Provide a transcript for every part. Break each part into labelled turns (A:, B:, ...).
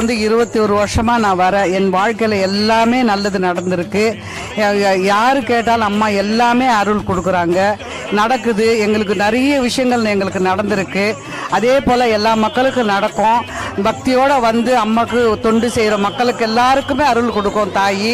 A: வந்து இருபத்தி ஒரு வருஷமா நான் வரேன். என் வாழ்க்கையில எல்லாமே நல்லது நடந்திருக்கு. யார் யாரு கேட்டாலும் அம்மா எல்லாமே அருள் கொடுக்குறாங்க. நடக்குது. எங்களுக்கு நிறைய விஷயங்கள் எங்களுக்கு நடந்திருக்கு. அதே போல எல்லா மக்களுக்கும் நடக்கும். பக்தியோட வந்து அம்மாக்கு தொண்டு செய்கிற மக்களுக்கு எல்லாருக்குமே அருள் கொடுக்கும் தாய்.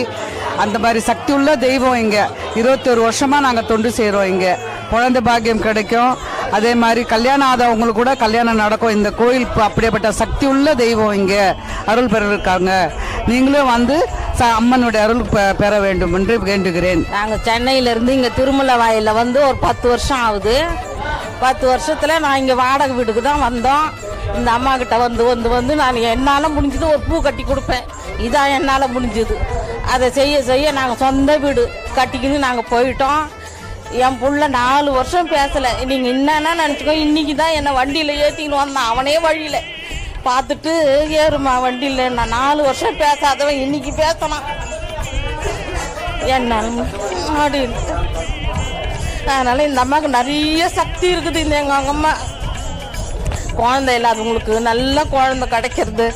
A: அந்த மாதிரி சக்தி உள்ள தெய்வம் இங்க. இருபத்தொரு வருஷமா நாங்கள் தொண்டு செய்கிறோம் இங்கே. குழந்தை பாக்கியம் கிடைக்கும். அதே மாதிரி கல்யாணம் ஆதவங்களுக்கு கூட கல்யாணம் நடக்கும். இந்த கோயில் அப்படியேப்பட்ட சக்தி உள்ள தெய்வம் இங்கே அருள் பெற இருக்காங்க நீங்களும் வந்து ச- அம்மனுடைய அருள் பெ- பெற வேண்டும் என்று வேண்டுகிறேன்.
B: நாங்கள் சென்னையிலேருந்து இங்கே திருமலை வாயிலில் வந்து ஒரு பத்து வருஷம் ஆகுது. பத்து வருஷத்தில் நான் இங்கே வாடகை வீட்டுக்கு தான் வந்தோம். இந்த அம்மா கிட்ட வந்து வந்து வந்து நான் என்னால் முடிஞ்சது ஒரு பூ கட்டி கொடுப்பேன். இதான் என்னால் முடிஞ்சது. அதை செய்ய செய்ய நாங்கள் சொந்த வீடு கட்டிக்கின்னு நாங்கள் போயிட்டோம். என் புள்ள நாலு வருஷம் பேசலை. நீங்கள் என்னன்னா நினச்சிக்கோ இன்னைக்கு தான் என்னை வண்டியில் ஏற்றிக்கின்னு வந்தான். அவனே வழியில். பார்த்துட்டு ஏறுமா வண்டியில். நான் நாலு வருஷம் பேசாதவன் இன்னைக்கு பேசணும். என்ன அப்படின்னு அதனால இந்த அம்மாவுக்கு நிறைய சக்தி இருக்குது இந்த எங்க அம்மா. குழந்தை இல்லாதவங்களுக்கு நல்ல குழந்தை கிடைக்கிறது.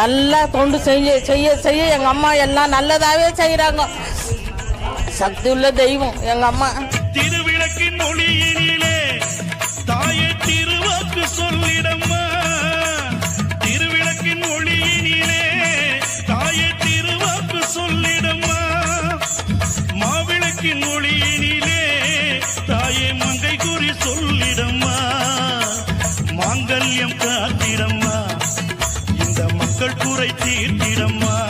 B: நல்லா தொண்டு செய்ய செய்ய செய்ய எங்கள் அம்மா எல்லாம் நல்லதாகவே செய்கிறாங்க சக்தி உள்ள தெய்வம் எங்கள் அம்மா.
C: திருவிளக்கின் ஒளியினிலே தாயை திருவாக்கு சொல்லிடம்மா. திருவிளக்கின் ஒளியினிலே தாயை திருவாக்கு சொல்லிடம்மா. மாவிளக்கின் ஒளியினிலே தாயை மங்கை கூறி சொல்லிடம்மா. மாங்கல்யம் காத்திடம்மா. இந்த மக்கள் குறை தீர்த்திடம்மா.